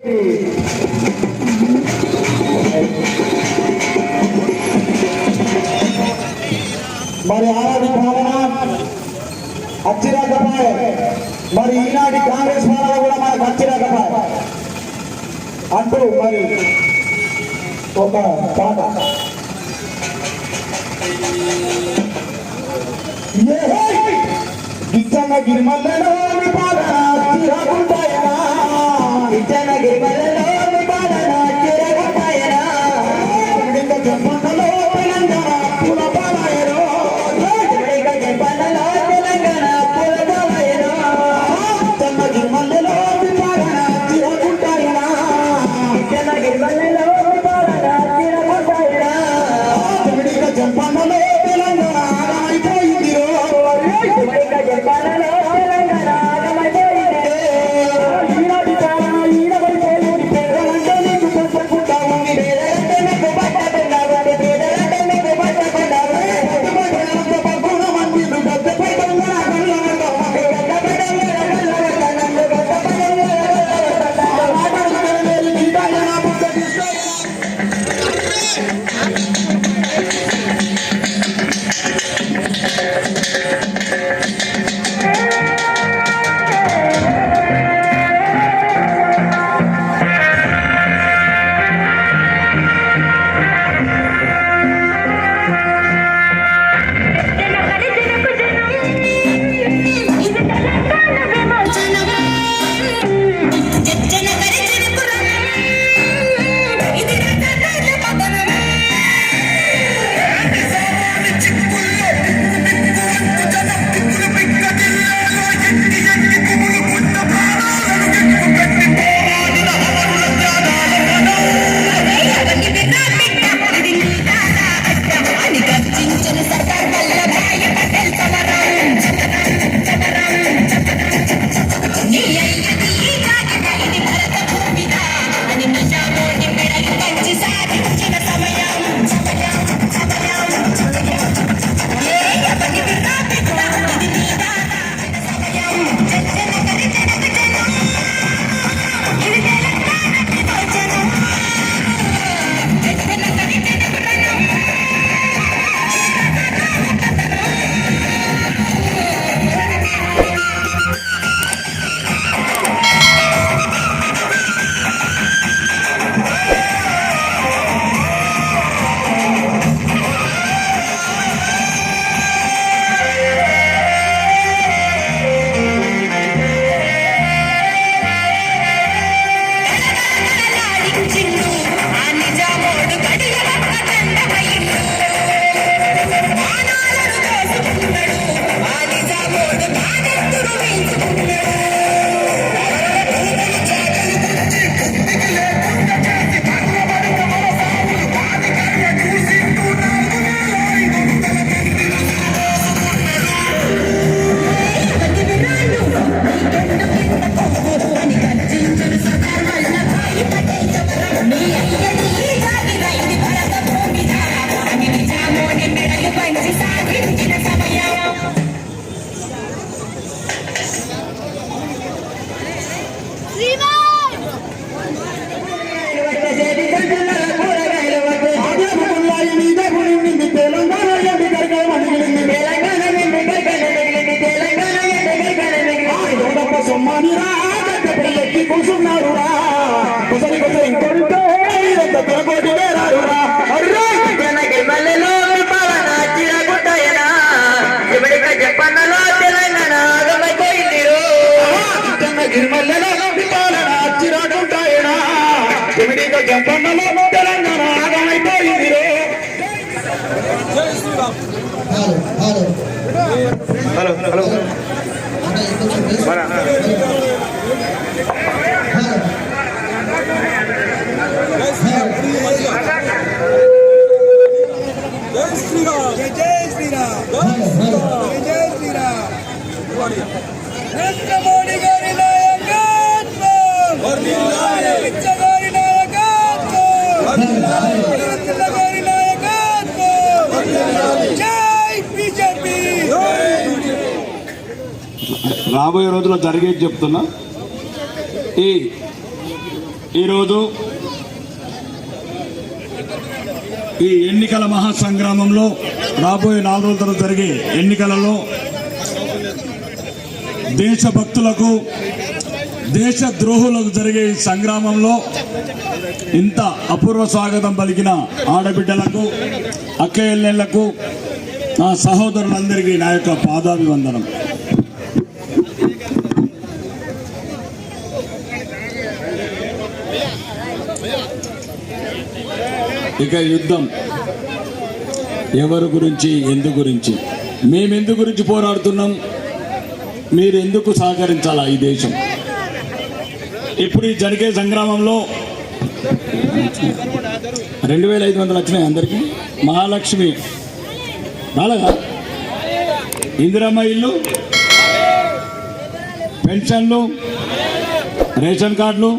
మరి ఆనాటి భావన అచ్చినా కపాయ్ మరి ఈనాటి కాంగ్రెస్ పాలన కూడా మనకు అచ్చినా కపాయ్ అంటూ మరి ఒక పాట గిచ్చంగా గిరిమల్లెలో పాలన తీరకుంటాయనా ఇచ్చన గిరిమలలో Yeah. Halo, halo. Mana? Let's go! రాబోయే రోజుల్లో జరిగేది చెప్తున్నా. ఈ ఈరోజు ఈ ఎన్నికల మహాసంగ్రామంలో రాబోయే నాలుగు రోజుల తర్వాత జరిగే ఎన్నికలలో దేశభక్తులకు దేశ ద్రోహులకు జరిగే సంగ్రామంలో ఇంత అపూర్వ స్వాగతం పలికిన ఆడబిడ్డలకు అక్కయ్యలకు నా సహోదరులందరికీ నా యొక్క పాదాభివందనం. ఇక యుద్ధం. ఎవరి గురించి ఎందు గురించి? మేము ఎందు గురించి పోరాడుతున్నాం? మీరు ఎందుకు సహకరించాలా ఈ దేశం? ఇప్పుడు ఈ జరిగే సంగ్రామంలో రెండు వేల ఐదు వందలు వచ్చినాయి అందరికీ. మహాలక్ష్మి. రాలేదా ఇందిరమ్మ ఇల్లు? పెన్షన్లు? రేషన్ కార్డులు?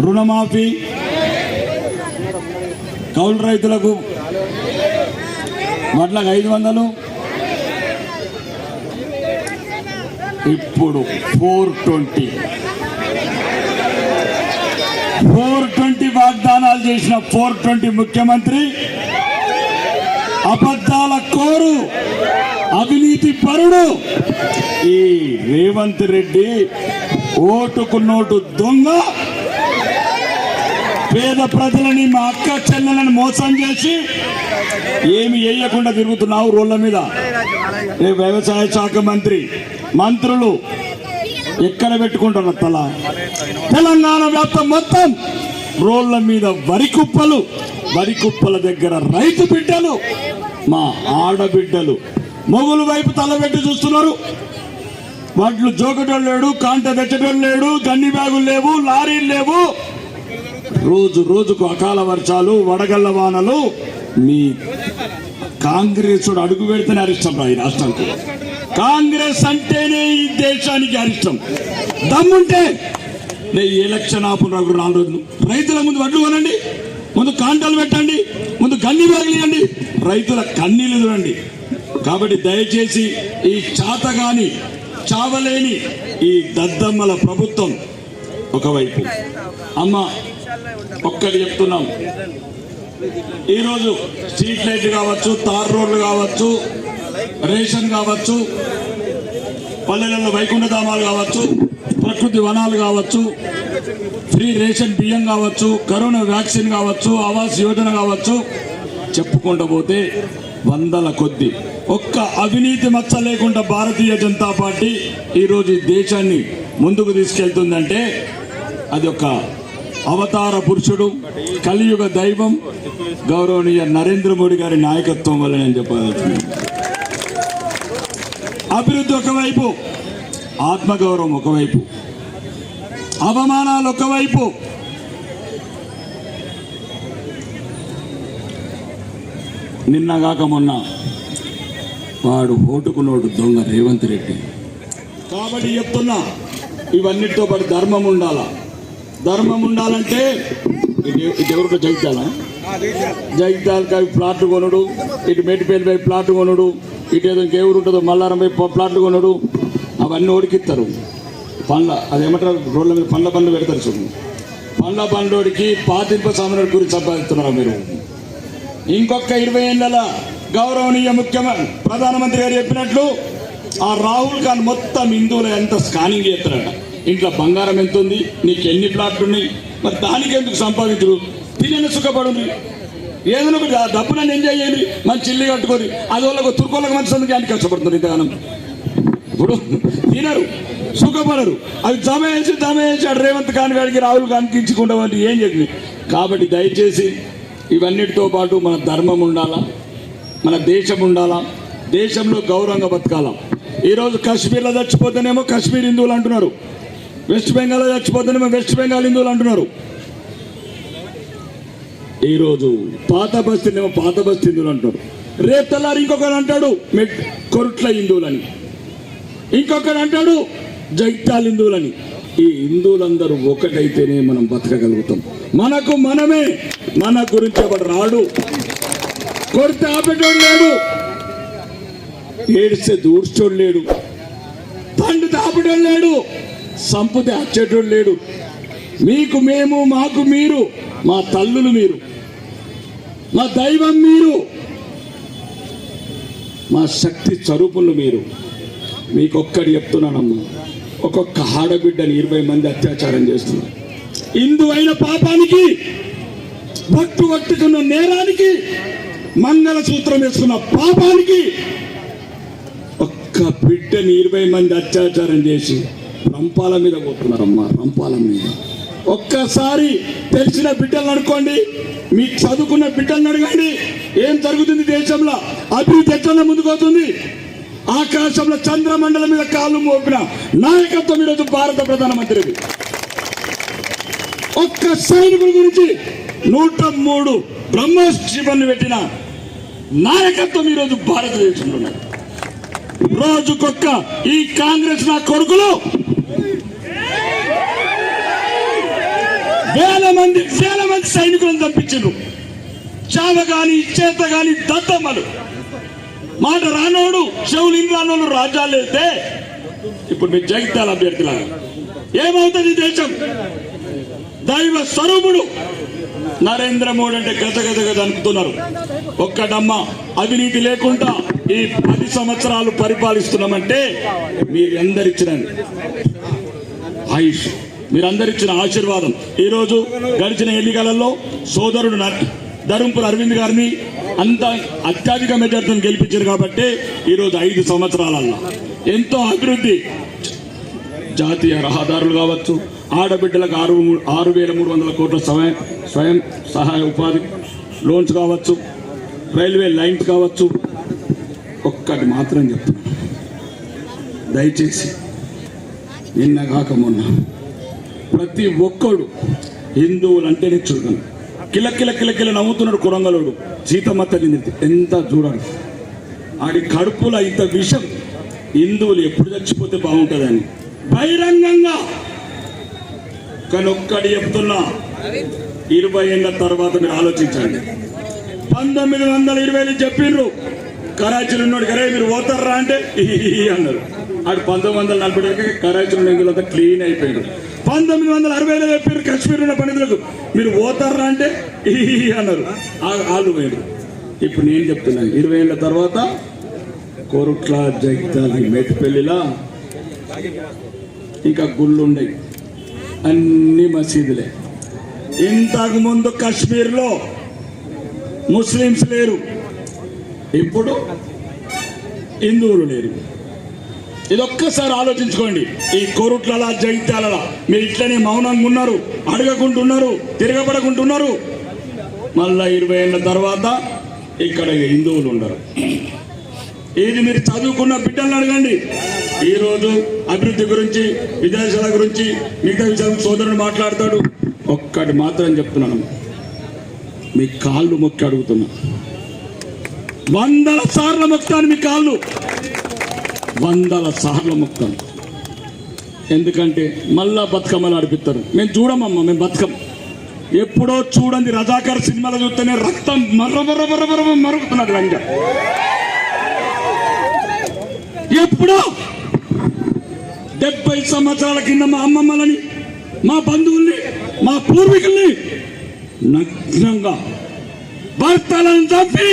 రుణమాఫీ? కౌలు రైతులకు వడ్లకు ఐదు వందలు. ఇప్పుడు ఫోర్ ట్వంటీ. ఫోర్ ట్వంటీ వాగ్దానాలు చేసిన ఫోర్ ట్వంటీ ముఖ్యమంత్రి అబద్ధాల కోరు అవినీతి పరుడు ఈ రేవంత్ రెడ్డి ఓటుకు నోటు దొంగ పేద ప్రజలని మా అక్క చెల్లెలను మోసం చేసి ఏమి వేయకుండా తిరుగుతున్నావు రోడ్ల మీద? రేపు వ్యవసాయ శాఖ మంత్రి మంత్రులు ఎక్కడ పెట్టుకుంటున్నారు తల? తెలంగాణ వ్యాప్తం మొత్తం రోడ్ల మీద వరి కుప్పలు వరి కుప్పల దగ్గర రైతు బిడ్డలు మా ఆడబిడ్డలు. మొగులు వైపు తలబెట్టి చూస్తున్నారు. వాటిలో జోకటోళ్ళు లేడు కాంట తెచ్చటోళ్ళు లేడు గన్ని బ్యాగులు లేవు లారీలు లేవు. రోజు రోజుకు అకాల వర్షాలు వడగళ్ళ వానలు. మీ కాంగ్రెస్ అడుగు పెడితేనే అరిష్టం రా ఈ రాష్ట్రానికి. కాంగ్రెస్ అంటేనే ఈ దేశానికి అరిష్టం. దమ్ముంటే నేను ఎలక్షన్ ఆపున నాలుగు రోజులు. రైతుల ముందు వడ్లు కొనండి ముందు కాంటాలు పెట్టండి ముందు గన్ని బ్యాగులు ఇవ్వండి రైతుల కన్నీళ్ళు చూడండి కాబట్టి దయచేసి ఈ చాతగాని చావలేని ఈ దద్దమ్మల ప్రభుత్వం ఒకవైపు. అమ్మ ఒక్కటి చెప్తున్నాం. ఈరోజు స్ట్రీట్ లైట్ కావచ్చు తార్ రోడ్లు కావచ్చు రేషన్ కావచ్చు పల్లెలలో వైకుంఠధామాలు కావచ్చు ప్రకృతి వనాలు కావచ్చు ఫ్రీ రేషన్ బియ్యం కావచ్చు కరోనా వ్యాక్సిన్ కావచ్చు ఆవాస్ యోజన కావచ్చు చెప్పుకుంటూ పోతే వందల కొద్ది. ఒక్క అవినీతి మచ్చ లేకుండా భారతీయ జనతా పార్టీ ఈరోజు ఈ దేశాన్ని ముందుకు తీసుకెళ్తుందంటే అది ఒక అవతార పురుషుడు కలియుగ దైవం గౌరవనీయ నరేంద్ర మోడీ గారి నాయకత్వం వల్ల నేను చెప్పదలుచుకున్నాను అభివృద్ధి ఒకవైపు ఆత్మగౌరవం ఒకవైపు అవమానాలు ఒకవైపు నిన్నగాక మొన్న వాడు ఓటుకు నోటు దొంగ రేవంత్ రెడ్డి. కాబట్టి చెప్తున్నా ఇవన్నిటితో పాటు ధర్మం ఉండాలా? ధర్మం ఉండాలంటే ఇది ఇది ఎవరికో జగిత్యాలా జగిత్యాలకి అవి ప్లాట్లు కొనుడు ఇటు మెట్టిపేలిపై ప్లాట్ కొనుడు ఇటు ఏదో ఇంకెవరు ఉంటుందో మల్లారం పై ప- ప్లాట్లు కొనుడు అవన్నీ ఓడికిస్తారు పండ్ల అదేమంటారు రోడ్ల మీద పండ్ల పండ్లు పెడతారు చూడండి పండ్ల పండ్లోడికి పాతింప సామాన్యుడి గురించి సంపాదిస్తున్నారు మీరు? ఇంకొక ఇరవై ఏళ్ళ గౌరవనీయ ముఖ్యమంత్రి ప్రధానమంత్రి గారు చెప్పినట్లు ఆ రాహుల్ ఖాన్ మొత్తం హిందువుల ఎంత స్కానింగ్ చేస్తారట. ఇంట్లో బంగారం ఎంత ఉంది నీకు ఎన్ని ప్లాట్లు ఉన్నాయి? మరి దానికి ఎందుకు సంపాదించరు? తినని సుఖపడుంది ఏదైనా ఒకటి ఆ డబ్బులను ఎంజాయ్ చేయండి మంచి ఇల్లు కట్టుకొని అది వాళ్ళకు తుర్కోళ్ళకి మంచి సందుకు ఆయన కష్టపడుతుంది దానం ఇప్పుడు తినరు సుఖపడరు. అవి జమ వేసి జమ వేసాడు రేవంత్ కాని వాడికి రాహుల్ గాంధీకి ఇచ్చుకుంటామని ఏం చెప్పి కాబట్టి దయచేసి ఇవన్నిటితో పాటు మన ధర్మం ఉండాలా? మన దేశం ఉండాలా? దేశంలో గౌరవంగా బతకాలా? ఈరోజు కాశ్మీర్లో చచ్చిపోతేనేమో కాశ్మీర్ హిందువులు అంటున్నారు. వెస్ట్ బెంగాల్ చచ్చిపోతుంది మేము వెస్ట్ బెంగాల్ హిందువులు అంటున్నారు. ఈరోజు పాత బస్తీనేమో పాత బస్తీ హిందువులు అంటారు రేపు తెల్లారి ఇంకొకరు అంటాడు మెట్ కొరుట్ల హిందువులని. ఇంకొకరు అంటాడు జైత్యాల హిందువులని. ఈ హిందువులందరూ ఒకటైతేనే మనం బతకగలుగుతాం. మనకు మనమే మన గురించి ఎవడు రాడు. కొడితే ఆపేటోడు లేడు. ఏడిస్తే దూర్చోడు లేడు. తండ్రి ఆపేటోడు లేడు. సంపతి అచ్చేటోడు లేడు. మీకు మేము మాకు మీరు మా తల్లులు మీరు మా దైవం మీరు మా శక్తి స్వరూపులు మీరు. మీకొక్కటి చెప్తున్నానమ్మా. ఒక్కొక్క ఆడబిడ్డని ఇరవై మంది అత్యాచారం చేస్తున్నారు. ఇందు అయిన పాపానికి భక్తు పట్టుకున్న నేరానికి మంగళసూత్రం వేసుకున్న పాపానికి ఒక్క బిడ్డని ఇరవై మంది అత్యాచారం చేసి రంపాల మీద పోతున్నారమ్మా రంపాల మీద. ఒక్కసారి తెలిసిన బిడ్డలను అనుకోండి మీ చదువుకున్న బిడ్డలను అడగండి ఏం జరుగుతుంది దేశంలో అభివృద్ధి ఎట్లా ముందుకోతుంది ఆకాశంలో చంద్రమండలం మీద కాళ్ళు మోపిన నాయకత్వం ఈరోజు భారత ప్రధానమంత్రిది. ఒక్క సైనికుల గురించి నూట మూడు బ్రహ్మోత్సవాన్ని పెట్టిన నాయకత్వం ఈరోజు భారతదేశంలో రోజుకొక్క ఈ కాంగ్రెస్ నా కొడుకులు వేల మంది వేల మంది సైనికులను చంపించారు చావ గాని చేత కానీ దత్తమ్మలు. మాట రానోడు చెవులు రానోడు రాజ్యాలు వెళ్తే ఇప్పుడు మీరు జగిత్యాల అభ్యర్థులాగా ఏమవుతుంది దేశం? దైవ స్వరూపుడు నరేంద్ర మోడీ అంటే గజ గజ గజ అనుకుతున్నారు ఒక్కటమ్మ అవినీతి లేకుండా ఈ పది సంవత్సరాలు పరిపాలిస్తున్నామంటే మీరు అందరిచ్చిన ఆయుష్. మీరందరిచ్చిన ఆశీర్వాదం. ఈరోజు గడిచిన ఎన్నికలలో సోదరుడు న- అరవింద్ గారిని అంత అత్యధిక మెజార్టీని గెలిపించారు కాబట్టి ఈరోజు ఐదు సంవత్సరాలలో ఎంతో అభివృద్ధి. జాతీయ రహదారులు కావచ్చు ఆడబిడ్డలకు ఆరు ఆరు వేల మూడు వందల కోట్ల సమయం స్వయం సహాయ ఉపాధి లోన్స్ కావచ్చు రైల్వే లైన్స్ కావచ్చు. ఒక్కటి మాత్రం చెప్తున్నా. దయచేసి నిన్న కాక మొన్న ప్రతి ఒక్కడు హిందువులు అంటేనే చూడగలను కిల కిల కిల కిల నవ్వుతున్నాడు కురంగలోడు. సీతమ్మ తల్లిని ఎంత చూడాలి? ఆడి కడుపులో ఇంత విషం హిందువులు ఎప్పుడు చచ్చిపోతే బాగుంటుందని. బహిరంగంగా! కానీ ఒక్కడి చెప్తున్నా ఇరవై ఏళ్ళ తర్వాత మీరు ఆలోచించండి. పంతొమ్మిది వందల ఇరవైలో చెప్పిండ్రు కరాచీలో ఉన్నాడు కరే మీరు పోతారా? అంటే అన్నారు. ఆడు పంతొమ్మిది వందల నలభై కరాచీలో క్లీన్ అయిపోయినారు పంతొమ్మిది వందల అరవైలో చెప్పారు కాశ్మీర్ ఉన్న పండితులకు. మీరు పోతారా అంటే అన్నారు. ఆ- వాళ్ళు పోయారు ఇప్పుడు నేను చెప్తున్నాను ఇరవై ఏళ్ళ తర్వాత కోరుట్ల జగిత్యాల మేటిపల్లిలా ఇంకా గుళ్ళు ఉండయి అన్ని మసీదులే. ఇంతకు ముందు కాశ్మీర్లో ముస్లిమ్స్ లేరు. ఇప్పుడు హిందువులు లేరు. ఇది ఒక్కసారి ఆలోచించుకోండి. ఈ కోరుట్ల జగిత్యాల మీరు ఇట్లనే మౌనంగా ఉన్నారు అడగకుంటున్నారు తిరగబడకుంటున్నారు. మళ్ళా ఇరవై ఏళ్ళ తర్వాత ఇక్కడ హిందువులు ఉండరు. ఇది మీరు చదువుకున్న బిడ్డలను అడగండి. ఈ రోజు అభివృద్ధి గురించి విదేశాల గురించి మిగతా సోదరుని సోదరుడు మాట్లాడతాడు. ఒక్కటి మాత్రం చెప్తున్నాను. మీ కాళ్ళు మొక్కి అడుగుతున్నా. వందల సార్లు మొక్కాను మీ కాళ్ళు. వందల సార్లు మొక్తాను ఎందుకంటే మళ్ళా బతుకమ్మలు నడిపిస్తారు మేము చూడమమ్మా మేము బతుకం ఎప్పుడో చూడండి రజాకర్ సినిమాలో చూస్తేనే రక్తం మర్ర మర్ర మర్ర మర్ర మరుగుతున్నది రంగ ఎప్పుడో డెబ్బై సంవత్సరాల కింద మా అమ్మమ్మలని మా బంధువుల్ని మా పూర్వీకుల్ని నగ్నంగా భర్తలను చంపి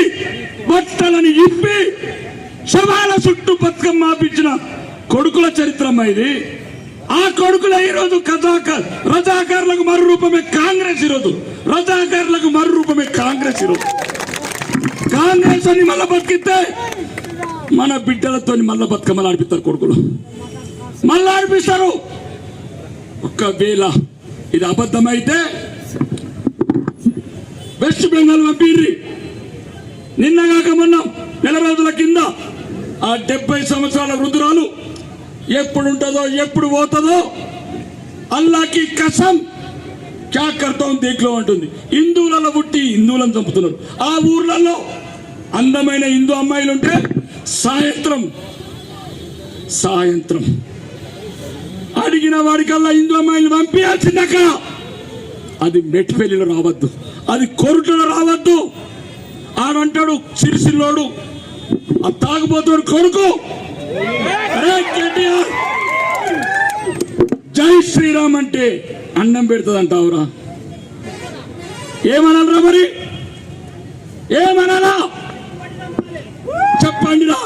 బట్టలను ఇప్పి శవాల చుట్టూ బతుకమ్మ ఆపించిన కొడుకుల చరిత్రమ్మ ఇది. ఆ కొడుకుల ఈరోజు కథాకర్ రజాకారులకు మరు రూపమే కాంగ్రెస్ ఈరోజు. రజాకారులకు మరు రూపమే కాంగ్రెస్ ఈరోజు. కాంగ్రెస్ అని మళ్ళా బతికితే మన బిడ్డలతో మళ్ళా బతుకమ్మలు ఆడిపిస్తారు కొడుకులు. మళ్ళా ఆడిపిస్తారు. ఒకవేళ ఇది అబద్ధమైతే వెస్ట్ బెంగాల్ పంపిర్రి. నిన్నగాక మొన్న నెల రోజుల కింద ఆ డెబ్బై సంవత్సరాల వృద్ధురాలు ఎప్పుడు ఉంటుందో ఎప్పుడు పోతుందో అల్లాకి కసం క్యా దీంట్లో ఉంటుంది. హిందువులలో పుట్టి హిందువులను చంపుతున్నారు. ఆ ఊర్లలో అందమైన హిందూ అమ్మాయిలు ఉంటే సాయంత్రం సాయంత్రం అడిగిన వాడికల్లా హిందూ అమ్మాయిలు పంపించాల్సిందక అది మెట్టిపల్లిలో రావద్దు. అది కొరుటలో రావద్దు. ఆడంటాడు సిరిసిల్లోడు ఆ తాగుబోతుడు కొడుకు. జై శ్రీరామ్ అంటే అన్నం పెడుతుంది అంటావురా ఏమనాలరా మరి? ఏమనాలా? చెప్పండి రా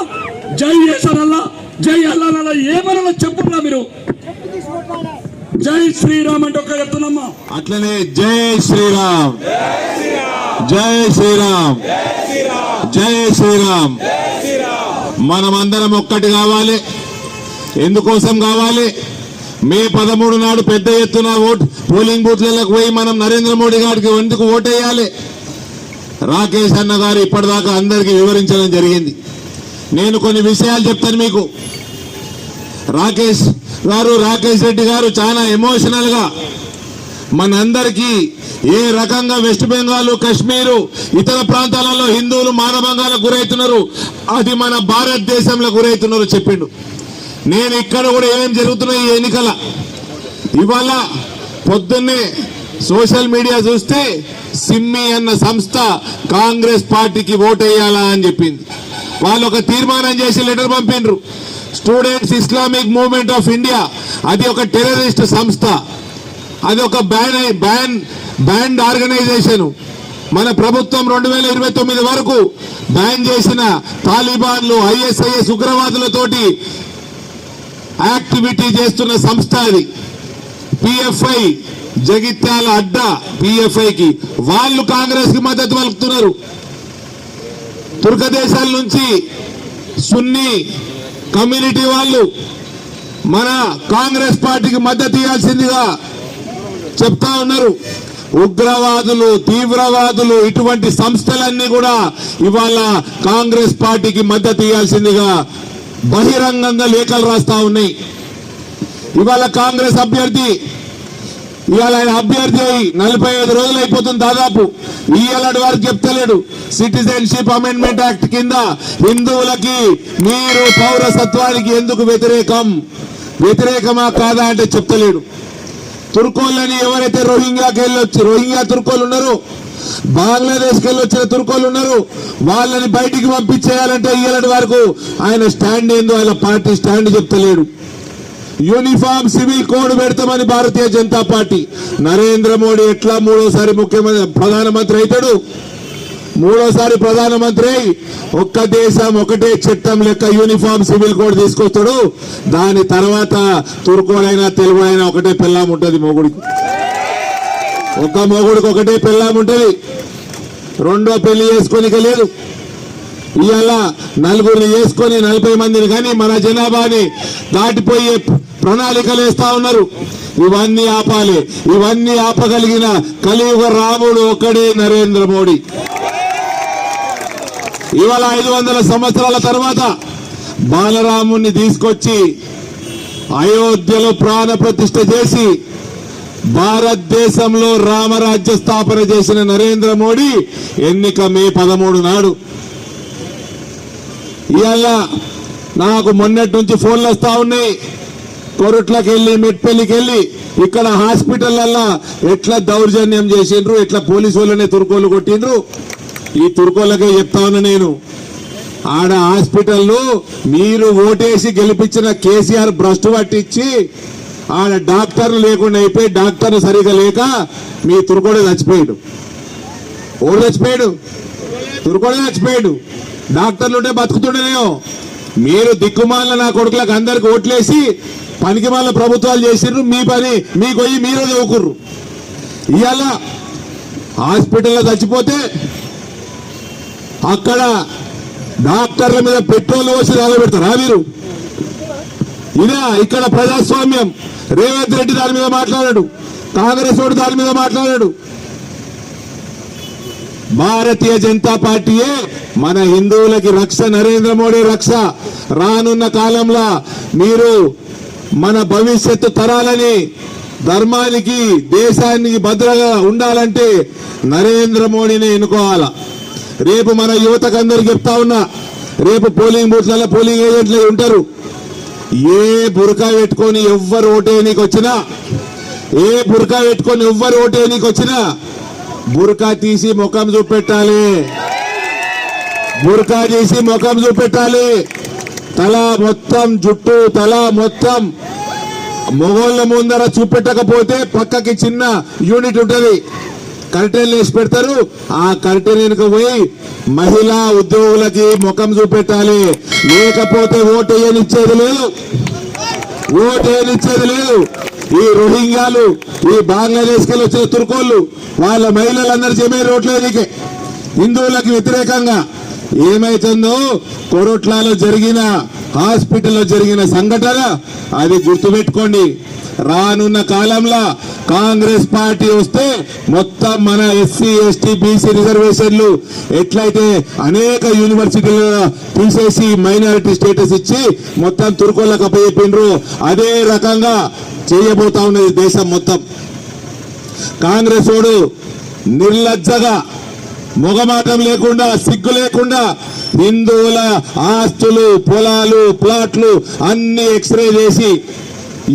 జై చేశారల్లా? జై అల్లానల్లా ఏమనాలా చెప్పురా మీరు? జై శ్రీరామ్ అంటే ఒక చెప్తున్నామ్మా అట్లనే జై శ్రీరామ్ జై శ్రీరామ్. జై శ్రీరామ్. మనమందరం ఒక్కటి కావాలి. ఎందుకోసం కావాలి? మే పదమూడు నాడు పెద్ద ఎత్తున ఓట్ పోలింగ్ బూత్లకు పోయి మనం నరేంద్ర మోడీ గారికి ఎందుకు ఓటేయాలి? రాకేష్ అన్న గారు ఇప్పటిదాకా అందరికీ వివరించడం జరిగింది. నేను కొన్ని విషయాలు చెప్తాను మీకు. రాకేష్ గారు రాకేష్ రెడ్డి గారు చాలా ఎమోషనల్గా మనందరికీ ఏ రకంగా వెస్ట్ బెంగాల్ కశ్మీరు ఇతర ప్రాంతాలలో హిందువులు మానభంగాలకు గురవుతున్నారు అది మన భారతదేశంలో గురవుతున్నారు చెప్పిండు. నేను ఇక్కడ కూడా ఏం జరుగుతున్నాయి ఈ ఎన్నికల? ఇవాళ పొద్దున్నే సోషల్ మీడియా చూస్తే సిమ్మి అన్న సంస్థ కాంగ్రెస్ పార్టీకి ఓటేయాలా అని చెప్పింది. వాళ్ళు ఒక తీర్మానం చేసి లెటర్ పంపిండ్రు. Students Islamic movement of India అది ఒక టెర్రరిస్ట్ సంస్థ. అది ఒక బ్యాన్ బ్యాన్ బ్యాండ్ ఆర్గనైజేషన్. మన ప్రభుత్వం రెండు వేల ఇరవై తొమ్మిది వరకు బ్యాన్ చేసిన తాలిబాన్లు ఐఎస్ఐఎస్ ఉగ్రవాదులతోటి యాక్టివిటీ చేస్తున్న సంస్థ అది. పిఎఫ్ఐ జగిత్యాల అడ్డా పిఎఫ్ఐకి. వాళ్ళు కాంగ్రెస్కి మద్దతు పలుకుతున్నారు. తుర్క దేశాల నుంచి సున్నీ కమ్యూనిటీ వాళ్ళు మన కాంగ్రెస్ పార్టీకి మద్దతు ఇవ్వాల్సిందిగా చెప్తా ఉన్నారు. ఉగ్రవాదులు తీవ్రవాదులు ఇటువంటి సంస్థలన్నీ కూడా ఇవాళ కాంగ్రెస్ పార్టీకి మద్దతు ఇవ్వాల్సిందిగా బహిరంగంగా లేఖలు రాస్తా ఉన్నాయి. ఇవాళ కాంగ్రెస్ అభ్యర్థి ఇవాళ ఆయన అభ్యర్థి అయి నలభై ఐదు రోజులు అయిపోతుంది దాదాపు. ఇవాళ వారు చెప్తలేడు. సిటిజన్షిప్ అమెండ్మెంట్ యాక్ట్ కింద హిందువులకి మీరు పౌరసత్వానికి ఎందుకు వ్యతిరేకం? వ్యతిరేకమా కాదా అంటే చెప్తలేడు. తుర్కోళ్ళని ఎవరైతే రోహింగ్యాకి వెళ్ళొచ్చు రోహింగ్యా తుర్కోలు ఉన్నారు బంగ్లాదేశ్కి వెళ్ళొచ్చిన తుర్కోలు ఉన్నారు వాళ్ళని బయటికి పంపించేయాలంటే ఇయ్యలటి వరకు ఆయన స్టాండ్ ఏందో ఆయన పార్టీ స్టాండ్ చెప్తలేడు. యూనిఫామ్ సివిల్ కోడ్ పెడతామని భారతీయ జనతా పార్టీ. నరేంద్ర మోడీ ఎట్లా మూడోసారి ముఖ్యమంత్రి ప్రధానమంత్రి అవుతాడు? మూడోసారి ప్రధానమంత్రి ఒక్క దేశం ఒకటే చట్టం లెక్క యూనిఫామ్ సివిల్ కోడ్ తీసుకొస్తాడు. దాని తర్వాత తుర్కోడైనా తెలుగుడైనా ఒకటే పెళ్ళాం ఉంటుంది మొగుడికి. ఒక మొగుడికి ఒకటే పెళ్ళాం ఉంటుంది. రెండో పెళ్ళి చేసుకోనిక లేదు. ఇవాళ నలుగురిని చేసుకొని నలభై మందిని కానీ మన జనాభాని దాటిపోయే ప్రణాళికలు వేస్తా ఉన్నారు. ఇవన్నీ ఆపాలి. ఇవన్నీ ఆపగలిగిన కలియుగ రాముడు ఒక్కడే నరేంద్ర మోడీ. ఇవాళ ఐదు వందల సంవత్సరాల తర్వాత బాలరాముణ్ణి తీసుకొచ్చి అయోధ్యలో ప్రాణ ప్రతిష్ఠ చేసి భారతదేశంలో రామరాజ్య స్థాపన చేసిన నరేంద్ర మోడీ ఎన్నిక మే పదమూడు నాడు. ఇవాళ నాకు మొన్నటి నుంచి ఫోన్లు వస్తూ ఉన్నాయి. కొరుట్లకి వెళ్ళి మెట్పల్లికి వెళ్ళి ఇక్కడ హాస్పిటల్లల్లా ఎట్లా దౌర్జన్యం చేసిండ్రు ఎట్లా పోలీసు వాళ్ళనే తురుకోలు కొట్టిండ్రు. ఈ తురుకోలకే చెప్తాను నేను. ఆడ హాస్పిటల్లో మీరు ఓటేసి గెలిపించిన కేసీఆర్ భ్రష్టు పట్టించి ఆడ డాక్టర్లు లేకుండా అయిపోయి డాక్టర్లు సరిగా లేక మీ తురుకోడే చచ్చిపోయాడు. ఓడు చచ్చిపోయాడు? తురుకోడే చచ్చిపోయాడు. డాక్టర్లు ఉంటే బతుకుతుండేనేమో. మీరు దిక్కుమాల నా కొడుకులకు అందరికి ఓట్లేసి పనికి మాల ప్రభుత్వాలు చేసిర్రు మీ పని మీకు పోయి మీరే చదువుకుర్రు ఇవాళ హాస్పిటల్లో చచ్చిపోతే అక్కడ డాక్టర్ల మీద పెట్రోల్ పోసి నిలబెడతారా మీరు? ఇదే ఇక్కడ ప్రజాస్వామ్యం. రేవంత్ రెడ్డి దాని మీద మాట్లాడాడు. కాంగ్రెస్ వాడు దాని మీద మాట్లాడాడు. భారతీయ జనతా పార్టీయే మన హిందువులకి రక్ష నరేంద్ర మోడీ రక్ష. రానున్న కాలంలో మీరు మన భవిష్యత్తు తరాలని ధర్మానికి దేశానికి భద్రంగా ఉండాలంటే నరేంద్ర మోడీని ఎన్నుకోవాలా? రేపు మన యువతకు అందరికి చెప్తా ఉన్నా రేపు పోలింగ్ బూత్లలో పోలింగ్ ఏజెంట్లు ఉంటారు. ఏ బురకా పెట్టుకొని ఎవ్వరు ఓటేయనీకి వచ్చినా ఏ బురకా పెట్టుకొని ఎవ్వరు ఓటేయనీకి వచ్చినా బురకా తీసి ముఖం చూపెట్టాలి. బురకా తీసి ముఖం చూపెట్టాలి. తల మొత్తం జుట్టు తల మొత్తం మొగోళ్ళ ముందర చూపెట్టకపోతే పక్కకి చిన్న యూనిట్ ఉంటుంది. కర్టెన్లు వేసి పెడతారు. ఆ కర్టెన్ వెనుక పోయి మహిళా ఉద్యోగులకి ముఖం చూపెట్టాలి. లేకపోతే ఓటు ఏనిచ్చేది లేదు. ఓటు ఏనిచ్చేది లేదు. ఈ రోహింగ్యాలు ఈ బంగ్లాదేశ్కి వచ్చిన తుర్కోళ్ళు వాళ్ళ మహిళలందరూ జమే రోడ్లేదికే. హిందువులకు వ్యతిరేకంగా ఏమైతుందో కొరట్లలో జరిగిన హాస్పిటల్లో జరిగిన సంఘటన అది గుర్తుపెట్టుకోండి. రానున్న కాలంలో కాంగ్రెస్ పార్టీ వస్తే మొత్తం మన ఎస్సీ ఎస్టీ బీసీ రిజర్వేషన్లు ఎట్లయితే అనేక యూనివర్సిటీలలో తీసేసి మైనారిటీ స్టేటస్ ఇచ్చి మొత్తం తుర్కోళ్ళకు అప్పచెప్పిండ్రు అదే రకంగా చేయబోతా ఉన్నది దేశం మొత్తం. కాంగ్రెస్ వాడు నిర్లజ్జగా మొగమాటం లేకుండా సిగ్గు లేకుండా హిందువుల ఆస్తులు పొలాలు ప్లాట్లు అన్ని ఎక్స్రే చేసి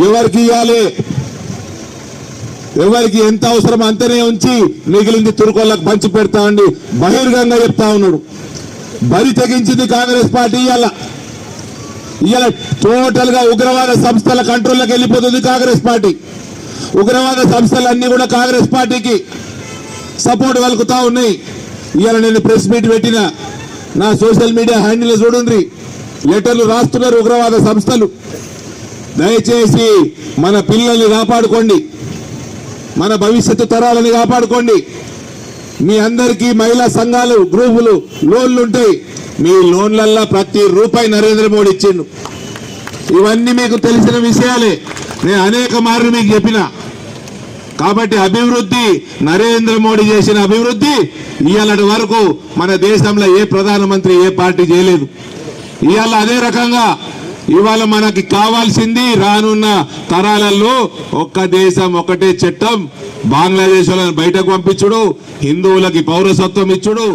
ఎవరికి ఇవ్వాలి? ఎవరికి ఎంత అవసరం అంతనే ఉంచి మిగిలింది తురుకోళ్ళకు పంచి పెడతా ఉండి బహిర్గంగా చెప్తా ఉన్నాడు. బరి తెగించింది కాంగ్రెస్ పార్టీ ఇవాళ ఇవాళ టోటల్గా ఉగ్రవాద సంస్థల కంట్రోల్లోకి వెళ్ళిపోతుంది కాంగ్రెస్ పార్టీ. ఉగ్రవాద సంస్థలన్నీ కూడా కాంగ్రెస్ పార్టీకి సపోర్ట్ వలుకుతా ఉన్నాయి. ఇవాళ నేను ప్రెస్ మీట్ పెట్టిన నా సోషల్ మీడియా హ్యాండిల్ చూడండి. లెటర్లు రాస్తున్నారు ఉగ్రవాద సంస్థలు. దయచేసి మన పిల్లల్ని కాపాడుకోండి. మన భవిష్యత్తు తరాలని కాపాడుకోండి. మీ అందరికీ మహిళా సంఘాలు గ్రూపులు లోన్లు ఉంటాయి. మీ లోన్లల్లో ప్రతి రూపాయి నరేంద్ర మోడీ ఇచ్చిండు. ఇవన్నీ మీకు తెలిసిన విషయాలే. నేను అనేక మార్లు మీకు చెప్పిన. కాబట్టి అభివృద్ధి నరేంద్ర మోడీ చేసిన అభివృద్ధి ఇవాళ వరకు మన దేశంలో ఏ ప్రధానమంత్రి ఏ పార్టీ చేయలేదు. ఇవాళ అదే రకంగా ఇవాళ మనకి కావాల్సింది రానున్న తరాలలో ఒక్క దేశం ఒకటే చట్టం. బంగ్లాదేశ్ వాళ్ళని బయటకు పంపించుడు హిందువులకి పౌరసత్వం ఇచ్చుడు.